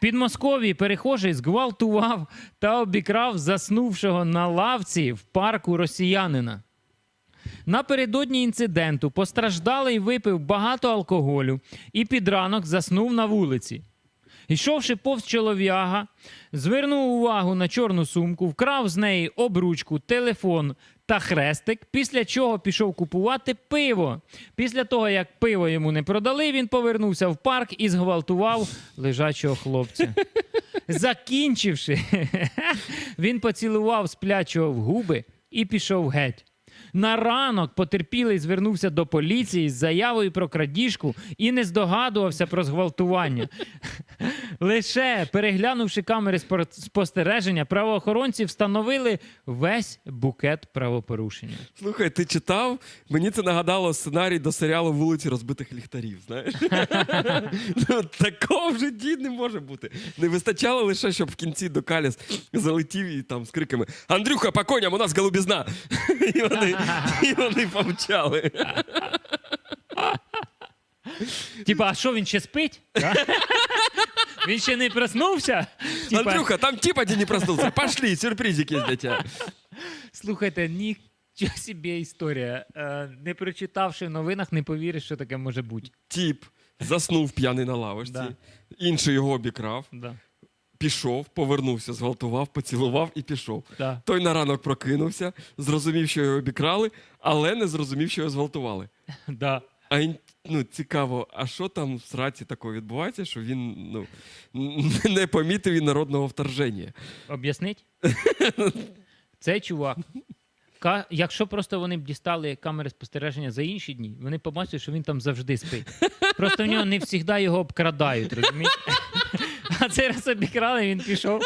Підмосков'ї перехожий зґвалтував та обікрав заснувшого на лавці в парку росіянина. Напередодні інциденту постраждалий випив багато алкоголю і під ранок заснув на вулиці. Йшовши повз чолов'яга, звернув увагу на чорну сумку, вкрав з неї обручку, телефон та хрестик, після чого пішов купувати пиво. Після того, як пиво йому не продали, він повернувся в парк і зґвалтував лежачого хлопця. Закінчивши, він поцілував сплячого в губи і пішов геть. На ранок потерпілий звернувся до поліції з заявою про крадіжку і не здогадувався про зґвалтування. Лише переглянувши камери спостереження, правоохоронці встановили весь букет правопорушення. Слухай, ти читав? Мені це нагадало сценарій до серіалу Вулиці розбитих ліхтарів. Знаєш? Ну, Такого в житті не може бути. Не вистачало лише, щоб в кінці до Каліс залетів і там з криками Андрюха, по коням, у нас голубізна! І вони, і вони помчали. Типа, а що він ще спить? Він ще не проснувся? Типа, Андрюха, там тип один не проснулся. Пошли, сюрпризик є для тебе. Слухайте, нічого собі історія. Е, не прочитавши в новинах, не повіриш, що таке може бути. Тіп заснув п'яний на лавочці, Да. інший його обікрав, Да. пішов, повернувся, зґвалтував, поцілував і пішов. Да. Той на ранок прокинувся, зрозумів, що його обікрали, але не зрозумів, що його зґвалтували. Да. А ін- ну, цікаво, а що там в сраці такого відбувається, що він ну, не помітив і народного вторження? Об'яснить? Цей чувак. ка- Якщо просто вони б дістали камери спостереження за інші дні, вони побачили, що він там завжди спить. Просто в нього не завжди його обкрадають, розумієте? А цей раз обікрали, він пішов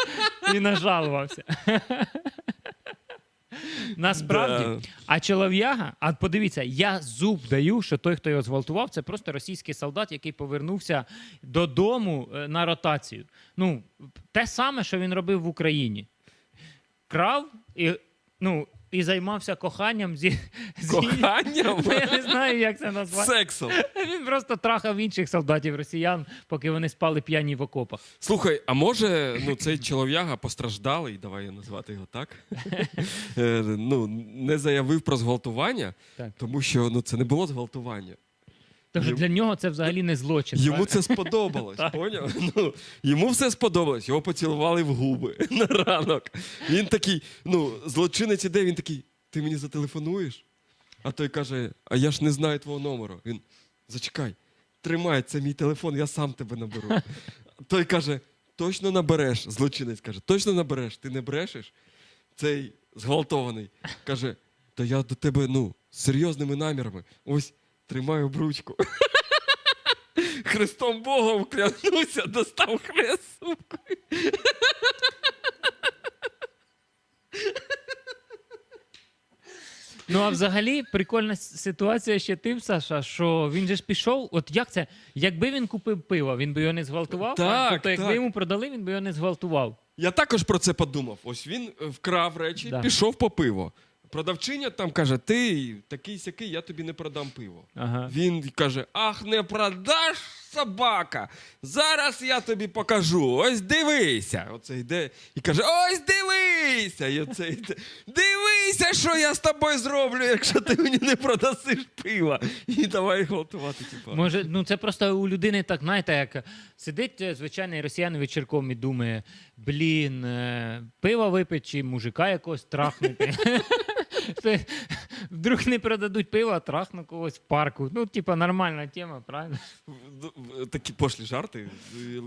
і нажалувався. Насправді, а чолов'яга, а подивіться, я зуб даю, що той, хто його зґвалтував, це просто російський солдат, який повернувся додому е, на ротацію. Ну, те саме, що він робив в Україні. Крав і, ну, і займався коханням зі. Коханням? Ну, Я не знаю, як це назвати. Сексом. Він просто трахав інших солдатів росіян, поки вони спали п'яні в окопах. Слухай, а може ну, цей чолов'яга постраждалий, давай я назвати його так, е, ну, не заявив про зґвалтування, Так. тому що ну, це не було зґвалтування. Тож Йому- для нього це взагалі не злочин. Йому правильно? це сподобалось, поняв? Ну, йому все сподобалось, його поцілували в губи на ранок. Він такий, ну, злочинець іде, він такий, ти мені зателефонуєш? А той каже: А я ж не знаю твого номеру. Він зачекай, тримай, це мій телефон, я сам тебе наберу. Той каже: точно набереш. Злочинець каже, точно набереш, ти не брешеш. Цей зґвалтований каже: Та я до тебе ну, з серйозними намірами. Ось тримаю обручку. Христом Богом клянуся, достав хрест. сука. Ну а взагалі прикольна с- ситуація ще тим, Саша, що він же ж пішов. От як це? Якби він купив пиво, він би його не зґвалтував. Так, тобто, якби так. йому продали, він би його не зґвалтував. Я також про це подумав. Ось він е, вкрав речі, Да. пішов по пиво. Продавчиня там каже: ти такий сякий, я тобі не продам пиво. Ага. Він каже: Ах, не продаш собака. Зараз я тобі покажу. Ось дивися. Оце йде і каже: Ось дивися. І оце йде. Дивися, що я з тобою зроблю, якщо ти мені не продасиш пива. І давай гвалтувати, типу. Може, ну це просто у людини так, знаєте, як сидить е, звичайний росіян вечірком і думає: блін, е, пиво випить чи мужика якогось трахнути. Вдруг не продадуть пиво, а трахну когось в парку. Ну, типа, нормальна тема, правильно? В- Такі пошлі жарти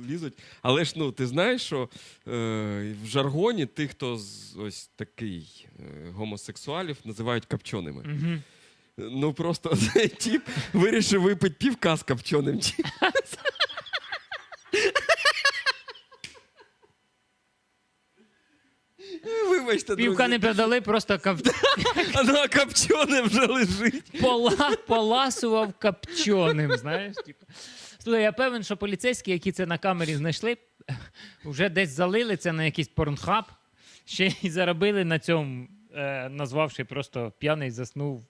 лізуть. Але ж ну, ти знаєш, що е, в жаргоні тих, хто з- ось такий е, гомосексуалів, називають копченими. Угу. Ну просто цей тіп вирішив випити півка з копченим. Вибачте, Півка друзі. не передали, просто кап- Вона ну, копчене вже лежить. пола, поласував копченим, знаєш. Типу. Слухай, я певен, що поліцейські, які це на камері знайшли, вже десь залили це на якийсь порнхаб, ще й заробили на цьому, е, назвавши просто п'яний заснув.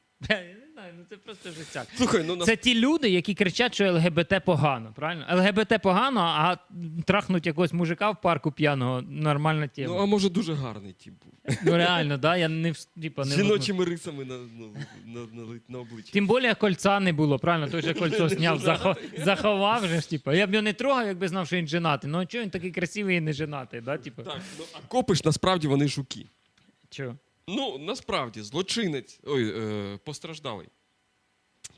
Знаю, ну це просто життя. Слухай, ну. Це ті люди, які кричать, що ЛГБТ погано, правильно? ЛГБТ погано, а трахнуть якогось мужика в парку п'яного нормальна ну тема. а може дуже гарний тип був. Ну реально, да? Я не вс- типа, не Жіночими рисами на, ну, на, на, на, на обличчі. Тим більше кольця не було, правильно? Той же кольцо зняв, захо... заховав же ж, типу. Я б його не трогав, якби знав, що він женатий. Ну а чого він такий красивий і не женатий, да? Типу, Так, ну а копи ж насправді вони жуки. чого? Ну, насправді, злочинець, ой, е, постраждалий.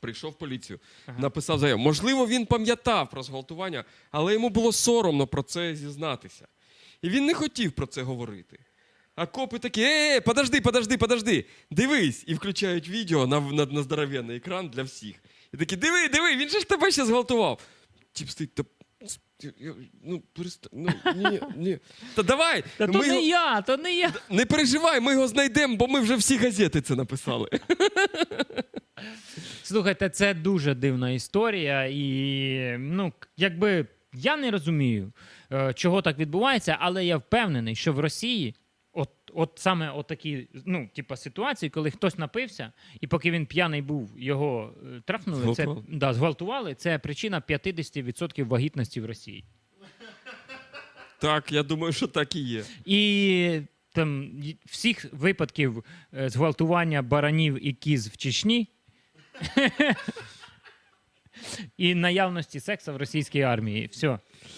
Прийшов в поліцію, Ага. написав заяву. Можливо, він пам'ятав про зґвалтування, але йому було соромно про це зізнатися. І він не хотів про це говорити. А копи такі: е, подожди, подожди, подожди, дивись! І включають відео на, на, на здоровенний екран для всіх. І такі, диви, диви, він же ж тебе ще зґвалтував. Тіп стоїть, та, ну, ну, ні, ні. Та давай, Та то не його- я, то не я. не переживай, ми його знайдемо, бо ми вже всі газети це написали. Слухайте, це дуже дивна історія, і ну, якби я не розумію, е, чого так відбувається, але я впевнений, що в Росії. От, от саме от такі ну, типа, ситуації, коли хтось напився, і поки він п'яний був, його е, трахнули, це, да, зґвалтували, це причина 50% вагітності в Росії. Так, я думаю, що так і є. І там всіх випадків е, зґвалтування баранів і кіз в Чечні. І наявності секса в російській армії. Все.